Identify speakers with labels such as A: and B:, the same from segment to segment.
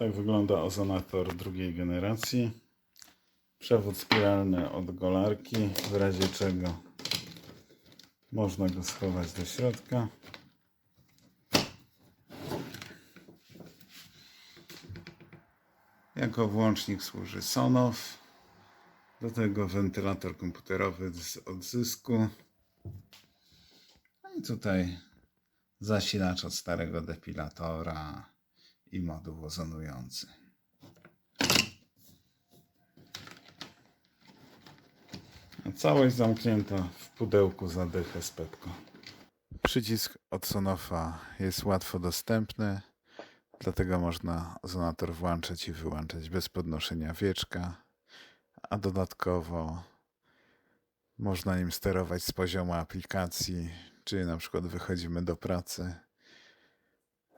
A: Tak wygląda ozonator drugiej generacji. Przewód spiralny od golarki, w razie czego można go schować do środka. Jako włącznik służy Sonoff. Do tego wentylator komputerowy z odzysku. No i tutaj zasilacz od starego depilatora i moduł ozonujący. Całość zamknięta w pudełku zadychę z petką. Przycisk od Sonofa jest łatwo dostępny, dlatego można ozonator włączać i wyłączać bez podnoszenia wieczka, a dodatkowo można nim sterować z poziomu aplikacji, czyli na przykład wychodzimy do pracy,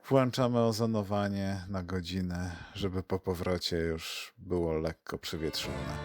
A: Włączamy ozonowanie na godzinę, żeby po powrocie już było lekko przywietrzone.